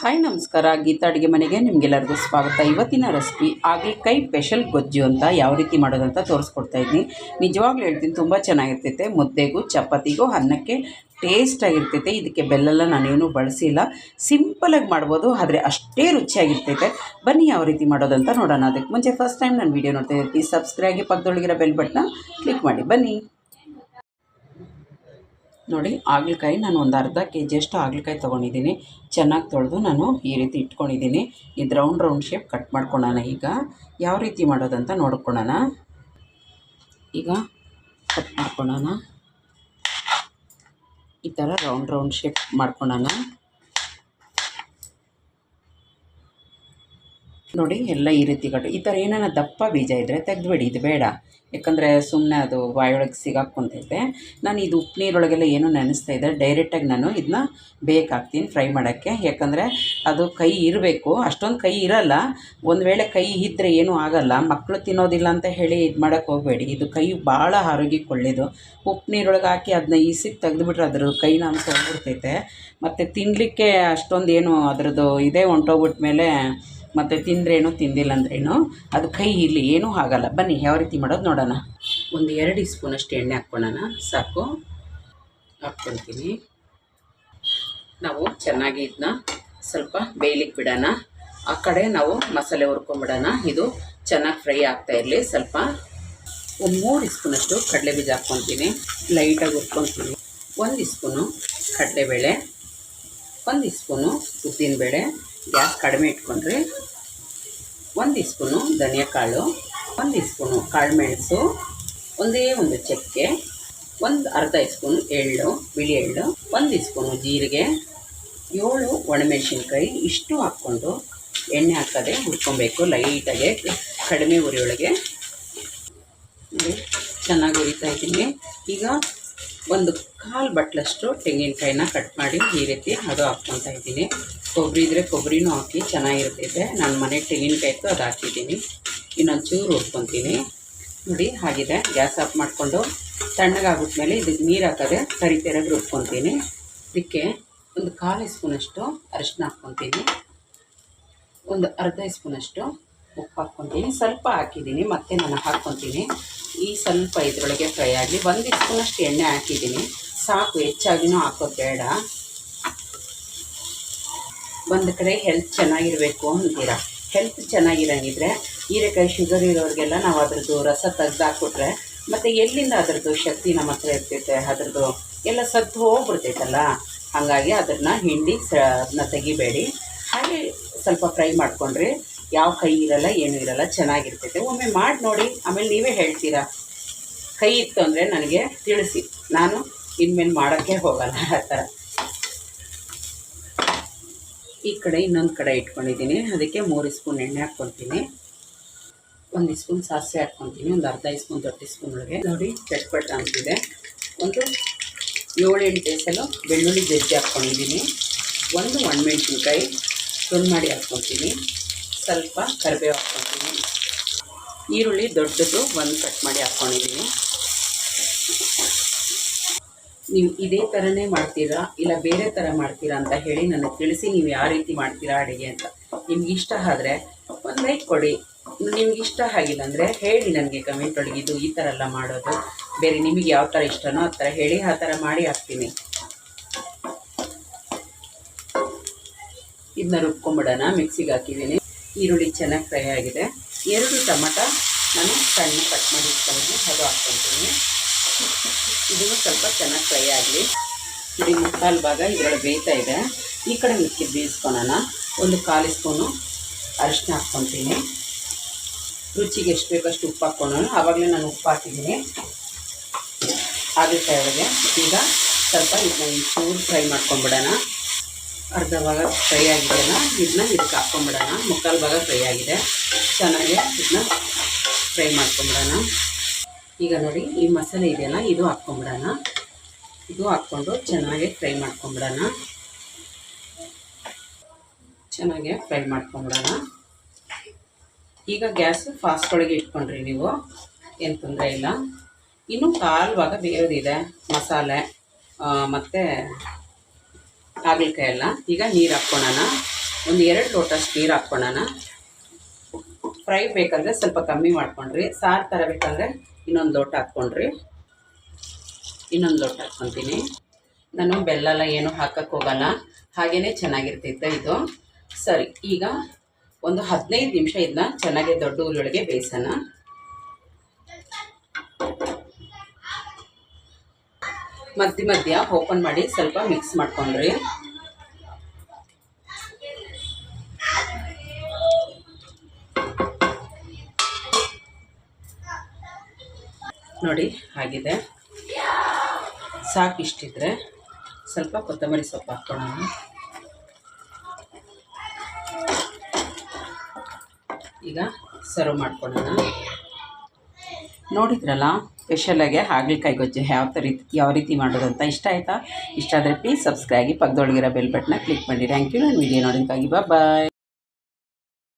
Hi ನಮಸ್ಕಾರ, ಗೀತಾ ಅಡುಗೆ ಮನೆಗೆ ನಿಮಗೆಲ್ಲರಿಗೂ ಸ್ವಾಗತ. ಇವತ್ತಿನ ರೆಸಿಪಿ ಕೈ ಸ್ಪೆಷಲ್ ಗೊಜ್ಜು ಅಂತ ಯಾವ ರೀತಿ ಮಾಡೋದಂತ ತೋರಿಸ್ಕೊಡ್ತಾ ಇದ್ದೀನಿ. ನಿಜವಾಗ್ಲೂ ಹೇಳ್ತೀನಿ, ತುಂಬ ಚೆನ್ನಾಗಿರ್ತೈತೆ. ಮುದ್ದೆಗೂ, ಚಪಾತಿಗೂ, ಅನ್ನಕ್ಕೆ ಟೇಸ್ಟಾಗಿರ್ತೈತೆ ಇದಕ್ಕೆ ಬೆಲ್ಲೆಲ್ಲ ನಾನೇನು ಬಳಸಿಲ್ಲ. ಸಿಂಪಲಾಗಿ ಮಾಡ್ಬೋದು, ಆದರೆ ಅಷ್ಟೇ ರುಚಿಯಾಗಿರ್ತೈತೆ. ಬನ್ನಿ ಯಾವ ರೀತಿ ಮಾಡೋದಂತ ನೋಡೋಣ. ಅದಕ್ಕೆ ಮುಂಚೆ ಫಸ್ಟ್ ಟೈಮ್ ನಾನು ವೀಡಿಯೋ ನೋಡ್ತಾ ಇರ್ತೀನಿ ಸಬ್ಸ್ಕ್ರೈಬ್ ಆಗಿ ಪಕ್ಕದೊಳಗಿರೋ ಬೆಲ್ ಬಟನ್ನ ಕ್ಲಿಕ್ ಮಾಡಿ. ಬನ್ನಿ. ನೋಡಿ, ಹಾಗಲಕಾಯಿ ನಾನು ಒಂದು ಅರ್ಧ ಕೆ ಜಿಯಷ್ಟು ಹಾಗಲಕಾಯಿ ತೊಗೊಂಡಿದ್ದೀನಿ. ಚೆನ್ನಾಗಿ ತೊಳೆದು ನಾನು ಈ ರೀತಿ ಇಟ್ಕೊಂಡಿದ್ದೀನಿ. ಇದು ರೌಂಡ್ ರೌಂಡ್ ಶೇಪ್ ಕಟ್ ಮಾಡ್ಕೊಳ್ಳೋಣ ಈಗ. ಯಾವ ರೀತಿ ಮಾಡೋದಂತ ನೋಡ್ಕೊಳ್ಳೋಣ ಈಗ ಕಟ್ ಮಾಡ್ಕೊಳ್ಳೋಣ ಈ ಥರ ರೌಂಡ್ ರೌಂಡ್ ಶೇಪ್ ಮಾಡ್ಕೊಳ್ಳೋಣ ನೋಡಿ ಎಲ್ಲ ಈ ರೀತಿ ಕಟ್ಟು. ಈ ಥರ ಏನಾರ ದಪ್ಪ ಬೀಜ ಇದ್ದರೆ ತೆಗೆದುಬಿಡಿ, ಇದು ಬೇಡ. ಯಾಕಂದರೆ ಸುಮ್ಮನೆ ಅದು ಬಾಯೊಳಗೆ ಸಿಗಾಕ್ಕೊಂತೈತೆ ನಾನು ಇದು ಉಪ್ಪು ನೀರೊಳಗೆಲ್ಲ ಏನೂ ನೆನೆಸ್ತಾ ಇದ್ದೆ, ಡೈರೆಕ್ಟಾಗಿ ನಾನು ಇದನ್ನ ಬೇಕಾಗ್ತೀನಿ ಫ್ರೈ ಮಾಡೋಕ್ಕೆ. ಯಾಕಂದರೆ ಅದು ಕೈ ಇರಬೇಕು. ಅಷ್ಟೊಂದು ಕೈ ಇರಲ್ಲ. ಒಂದು ವೇಳೆ ಕೈ ಇದ್ದರೆ ಏನೂ ಆಗಲ್ಲ. ಮಕ್ಕಳು ತಿನ್ನೋದಿಲ್ಲ ಅಂತ ಹೇಳಿ ಇದು ಮಾಡೋಕ್ಕೆ ಹೋಗಬೇಡಿ. ಇದು ಕೈ ಭಾಳ ಆರೋಗ್ಯಕ್ಕೆ ಒಳ್ಳೆಯದು ಉಪ್ಪು ನೀರೊಳಗೆ ಹಾಕಿ ಅದನ್ನ ಈಸಿಗೆ ತೆಗೆದುಬಿಟ್ರೆ ಅದ್ರ ಕೈನ ಅಂತ ಹೋಗ್ಬಿಡ್ತೈತೆ ಮತ್ತು ತಿನ್ನಲಿಕ್ಕೆ ಅಷ್ಟೊಂದು ಏನು ಅದರದ್ದು ಇದೇ ಹೊಂಟೋಗ್ಬಿಟ್ಮೇಲೆ ಮತ್ತು ತಿಂದ್ರೇನು ತಿಂದಿಲ್ಲ ಅಂದ್ರೇನು ಅದು ಕೈ ಇರಲಿ ಏನೂ ಆಗಲ್ಲ. ಬನ್ನಿ, ಯಾವ ರೀತಿ ಮಾಡೋದು ನೋಡೋಣ. ಒಂದು ಎರಡು ಸ್ಪೂನಷ್ಟು ಎಣ್ಣೆ ಹಾಕ್ಕೊಳ್ಳೋಣ. ಸಾಕು. ಹಾಕ್ಕೊಳ್ತೀನಿ. ನಾವು ಚೆನ್ನಾಗಿ ಇದನ್ನ ಸ್ವಲ್ಪ ಬೇಯಲಿಕ್ಕೆ ಬಿಡೋಣ. ಆ ಕಡೆ ನಾವು ಮಸಾಲೆ ಹುರ್ಕೊಂಬಿಡೋಣ. ಇದು ಚೆನ್ನಾಗಿ ಫ್ರೈ ಆಗ್ತಾ ಇರಲಿ. ಸ್ವಲ್ಪ ಒಂದು ಮೂರು ಸ್ಪೂನಷ್ಟು ಕಡಲೆ ಬೀಜ ಹಾಕ್ಕೊತೀನಿ ಲೈಟಾಗಿ ಹುರ್ಕೊತೀನಿ ಒಂದು ಸ್ಪೂನು ಕಡಲೆಬೇಳೆ, ಒಂದು ಸ್ಪೂನು ಉದ್ದಿನಬೇಳೆ ಗ್ಯಾಸ್ ಕಡಿಮೆ ಇಟ್ಕೊಂಡ್ರೆ ಒಂದು ಸ್ಪೂನು ಧನಿಯಾಕಾಳು ಒಂದು ಸ್ಪೂನು ಕಾಳುಮೆಣಸು, ಒಂದೇ ಒಂದು ಚಕ್ಕೆ, ಒಂದು ಅರ್ಧ ಸ್ಪೂನ್ ಎಳ್ಳು, ಬಿಳಿ ಎಳ್ಳು, ಒಂದು ಸ್ಪೂನು ಜೀರಿಗೆ, ಏಳು ಒಣಮೆಣಸಿನ್ಕಾಯಿ ಇಷ್ಟು ಹಾಕ್ಕೊಂಡು ಎಣ್ಣೆ ಹಾಕದೆ ಹುರ್ಕೊಬೇಕು. ಲೈಟಾಗೆ ಕಡಿಮೆ ಉರಿಯೊಳಗೆ. ಚೆನ್ನಾಗಿ ಉರಿತಾ ಇದ್ದೀನಿ. ಈಗ ಒಂದು ಕಾಲು ಬಟ್ಲಷ್ಟು ತೆಂಗಿನಕಾಯಿನ ಕಟ್ ಮಾಡಿ ಈ ರೀತಿ ಅದು ಹಾಕ್ಕೊತಾ ಇದ್ದೀನಿ. ಕೊಬ್ಬರಿ ಇದ್ದರೆ ಕೊಬ್ಬರಿನೂ ಹಾಕಿ ಚೆನ್ನಾಗಿರ್ತೈತೆ. ನಾನು ಮನೆ ತೆಂಗಿನಕಾಯಿ ಇತ್ತು ಅದು ಹಾಕಿದ್ದೀನಿ. ಇನ್ನೊಂದು ಚೂರು ಹುರ್ಕೊತೀನಿ. ನೋಡಿ ಆಗಿದೆ ಗ್ಯಾಸ್ ಆಫ್ ಮಾಡಿಕೊಂಡು ತಣ್ಣಗಾಗ್ಬಿಟ್ಮೇಲೆ ಇದಕ್ಕೆ ನೀರು ಹಾಕದೆ ಕರಿತೆರಗೆ ರುಬ್ಕೊತೀನಿ. ಇದಕ್ಕೆ ಒಂದು ಕಾಲು ಸ್ಪೂನಷ್ಟು ಅರಿಶಿನ ಹಾಕ್ಕೊತೀನಿ. ಒಂದು ಅರ್ಧ ಸ್ಪೂನಷ್ಟು ಉಪ್ಪು ಹಾಕ್ಕೊತೀನಿ. ಸ್ವಲ್ಪ ಹಾಕಿದ್ದೀನಿ, ಮತ್ತೆ ನಾನು ಹಾಕ್ಕೊತೀನಿ. ಈ ಸ್ವಲ್ಪ ಇದರೊಳಗೆ ಫ್ರೈ ಆಗಲಿ. ಒಂದು ಸ್ಪೂನಷ್ಟು ಎಣ್ಣೆ ಹಾಕಿದ್ದೀನಿ. ಸಾಕು, ಹೆಚ್ಚಾಗಿನೂ ಹಾಕೋದು ಬೇಡ ಒಂದು ಕಡೆ ಹೆಲ್ತ್ ಚೆನ್ನಾಗಿರಬೇಕು ಅಂತೀರ? ಹೆಲ್ತ್ ಚೆನ್ನಾಗಿರಂಗಿದ್ರೆ ಹೀರೆಕಾಯಿ ಶುಗರ್ ಇರೋರಿಗೆಲ್ಲ ನಾವು ಅದ್ರದ್ದು ರಸ ತೆಗ್ದು ಹಾಕ್ಬಿಟ್ರೆ ಮತ್ತು ಎಲ್ಲಿಂದ ಅದರದ್ದು ಶಕ್ತಿ ನಮ್ಮ ಹತ್ರ ಇರ್ತೈತೆ, ಅದ್ರದ್ದು ಎಲ್ಲ ಸತ್ತು ಹೋಗ್ಬಿಡ್ತೈತಲ್ಲ? ಹಾಗಾಗಿ ಅದನ್ನು ಹಿಂಡಿ ಸ ಅದನ್ನ ತೆಗಿಬೇಡಿ. ಹಾಗೆ ಸ್ವಲ್ಪ ಫ್ರೈ ಮಾಡಿಕೊಂಡ್ರಿ ಯಾವ ಕೈ ಇರಲ್ಲ, ಏನೂ ಇರಲ್ಲ, ಚೆನ್ನಾಗಿರ್ತೈತೆ. ಒಮ್ಮೆ ಮಾಡಿ ನೋಡಿ ಆಮೇಲೆ ನೀವೇ ಹೇಳ್ತೀರಾ? ಕೈ ಇತ್ತು ಅಂದರೆ ನನಗೆ ತಿಳಿಸಿ. ನಾನು ಇನ್ಮೇಲೆ ಮಾಡೋಕ್ಕೆ ಹೋಗಲ್ಲ ಆ ಥರ. ಈ ಕಡೆ ಇನ್ನೊಂದು ಕಡೆ ಇಟ್ಕೊಂಡಿದ್ದೀನಿ. ಅದಕ್ಕೆ ಮೂರು ಸ್ಪೂನ್ ಎಣ್ಣೆ ಹಾಕ್ಕೊಳ್ತೀನಿ. ಒಂದು ಸ್ಪೂನ್ ಸಾಸಿವೆ ಹಾಕ್ಕೊತೀನಿ ಒಂದು ಅರ್ಧ ಸ್ಪೂನ್ ದೊಡ್ಡ ಸ್ಪೂನ್ ಒಳಗೆ. ನೋಡಿ ಚಟ್ಪಟ್ಟ ಅಂತಿದೆ. ಒಂದು ಏಳೆಂಟು ಬೇಸಲು ಬೆಳ್ಳುಳ್ಳಿ ಜಜ್ಜಿ ಹಾಕ್ಕೊಂಡಿದ್ದೀನಿ. ಒಂದು ಒಣಮೆಣ್ಸಿನ್ಕಾಯಿ ತುಂಡು ಮಾಡಿ ಹಾಕ್ಕೊತೀನಿ ಸ್ವಲ್ಪ ಕರಿಬೇವು ಹಾಕ್ಕೊತೀನಿ ಈರುಳ್ಳಿ ದೊಡ್ಡದು ಒಂದು ಕಟ್ ಮಾಡಿ ಹಾಕ್ಕೊಂಡಿದ್ದೀನಿ. ನೀವು ಇದೇ ಥರನೇ ಮಾಡ್ತೀರಾ ಇಲ್ಲ ಬೇರೆ ಥರ ಮಾಡ್ತೀರಾ ಅಂತ ಹೇಳಿ ನನಗೆ ತಿಳಿಸಿ ನೀವು ಯಾವ ರೀತಿ ಮಾಡ್ತೀರಾ ಅಡುಗೆ ಅಂತ. ನಿಮ್ಗೆ ಇಷ್ಟ ಆದರೆ ಒಂದು ಲೈಕ್ ಕೊಡಿ. ನಿಮ್ಗೆ ಇಷ್ಟ ಆಗಿಲ್ಲ ಅಂದರೆ ಹೇಳಿ ನನಗೆ ಕಮೆಂಟ್ ಒಳಗೆ ಇದು ಈ ಥರ ಎಲ್ಲ ಮಾಡೋದು. ಬೇರೆ ನಿಮಗೆ ಯಾವ ಥರ ಇಷ್ಟನೋ ಆ ಥರ ಹೇಳಿ, ಆ ಥರ ಮಾಡಿ ಹಾಕ್ತೀನಿ. ಇದನ್ನ ರುಬ್ಕೊಂಬಿಡೋಣ, ಮಿಕ್ಸಿಗೆ ಹಾಕಿದ್ದೀನಿ. ಈರುಳ್ಳಿ ಚೆನ್ನಾಗಿ ಫ್ರೈ ಆಗಿದೆ. ಎರಡು ಟೊಮಟ ನಾನು ಸಣ್ಣ ಕಟ್ ಮಾಡಿ ಇಟ್ಕೊಂಡಿದ್ದೀನಿ, ಅದು ಹಾಕ್ಕೊತೀನಿ. ಇದನ್ನು ಸ್ವಲ್ಪ ಚೆನ್ನಾಗಿ ಫ್ರೈ ಆಗಲಿ. ಇದು ಮುಕ್ಕಾಲು ಭಾಗ ಇದರಲ್ಲಿ ಬೇಯ್ತಾ ಇದೆ. ಈ ಕಡೆ ಮಿಕ್ಕಿ ಬೇಯಿಸ್ಕೊಳೋಣ ಒಂದು ಕಾಲು ಸ್ಪೂನು ಅರಿಶಿನ ಹಾಕ್ಕೊತೀನಿ. ರುಚಿಗೆ ಎಷ್ಟು ಬೇಕಷ್ಟು ಉಪ್ಪು ಹಾಕ್ಕೊಳ್ಳೋಣ. ಆವಾಗಲೇ ನಾನು ಉಪ್ಪು ಹಾಕಿದ್ದೀನಿ. ಆಗುತ್ತೆ ಒಳಗೆ ಈಗ ಸ್ವಲ್ಪ ಇದನ್ನ ಚೂರು ಫ್ರೈ ಮಾಡ್ಕೊಂಬಿಡೋಣ. ಅರ್ಧ ಭಾಗ ಫ್ರೈ ಆಗಿದೆಯಲ್ಲ, ಇದನ್ನ ಇದಕ್ಕೆ ಹಾಕ್ಕೊಂಬಿಡೋಣ. ಮುಕ್ಕಾಲು ಭಾಗ ಫ್ರೈ ಆಗಿದೆ. ಚೆನ್ನಾಗಿ ಇದನ್ನ ಫ್ರೈ ಮಾಡ್ಕೊಂಬಿಡೋಣ. ಈಗ ನೋಡಿ, ಈ ಮಸಾಲೆ ಇದೆಯಲ್ಲ, ಇದು ಹಾಕ್ಕೊಂಬಿಡೋಣ. ಇದು ಹಾಕ್ಕೊಂಡು ಚೆನ್ನಾಗಿ ಫ್ರೈ ಮಾಡ್ಕೊಂಬಿಡೋಣ. ಚೆನ್ನಾಗಿ ಫ್ರೈ ಮಾಡ್ಕೊಂಬಿಡೋಣ. ಈಗ ಗ್ಯಾಸ್ ಫಾಸ್ಟ್ ಒಳಗೆ ಇಟ್ಕೊಂಡ್ರಿ ನೀವು, ಏನು ತೊಂದರೆ ಇಲ್ಲ. ಇನ್ನೂ ಕಾಲು ಭಾಗ ಮಸಾಲೆ ಮತ್ತು ಹಾಗಲಕಾಯಿ ಎಲ್ಲ ಈಗ ನೀರು ಹಾಕ್ಕೊಳ್ಳೋಣ ಒಂದು ಎರಡು ಲೋಟಷ್ಟು ನೀರು ಹಾಕ್ಕೊಳ್ಳೋಣ ಫ್ರೈ ಬೇಕಂದರೆ ಸ್ವಲ್ಪ ಕಮ್ಮಿ ಮಾಡ್ಕೊಂಡ್ರಿ. ಸಾರು ಥರ ಬೇಕಂದರೆ ಇನ್ನೊಂದು ಲೋಟ ಹಾಕ್ಕೊಂಡ್ರಿ. ಇನ್ನೊಂದು ಲೋಟ ಹಾಕ್ಕೊತೀನಿ. ನಾನು ಬೆಲ್ಲ ಎಲ್ಲ ಏನು ಹಾಕಕ್ಕೆ ಹೋಗಲ್ಲ. ಹಾಗೇ ಚೆನ್ನಾಗಿರ್ತೈತೆ ಇದು. ಸರಿ, ಈಗ ಒಂದು ಹದಿನೈದು ನಿಮಿಷ ಇದನ್ನ ಚೆನ್ನಾಗಿ ದೊಡ್ಡ ಉರಿಯೊಳಗೆ ಬೇಯಿಸೋಣ. ಮಧ್ಯ ಮಧ್ಯ ಓಪನ್ ಮಾಡಿ ಸ್ವಲ್ಪ ಮಿಕ್ಸ್ ಮಾಡ್ಕೊಂಡ್ರಿ. ನೋಡಿ ಆಗಿದೆ. ಸಾಕು ಇಷ್ಟಿದ್ರೆ ಸ್ವಲ್ಪ ಕೊತ್ತಂಬರಿ ಸೊಪ್ಪು ಹಾಕ್ಕೊಳ್ಳೋಣ ಈಗ ಸರ್ವ್ ಮಾಡ್ಕೊಳ್ಳೋಣ. ನೋಡಿದ್ರಲ್ಲ ಸ್ಪೆಷಲಾಗಿ ಹಾಗಲಕಾಯಿ ಗೊಜ್ಜು ಯಾವ ಥರ ಯಾವ ರೀತಿ ಮಾಡೋದು ಅಂತ ಇಷ್ಟ ಆಯಿತಾ? ಇಷ್ಟ ಆದರೆ ಪ್ಲೀಸ್ ಸಬ್ಸ್ಕ್ರೈಬ್ ಆಗಿ ಪಕ್ಕದೊಳಗಿರೋ ಬೆಲ್ ಬಟನ್ನ ಕ್ಲಿಕ್ ಮಾಡಿ ಥ್ಯಾಂಕ್ ಯು ನಾನು ವಿಡಿಯೋ ನೋಡೋದಕ್ಕಾಗಿ ಬಾಯ್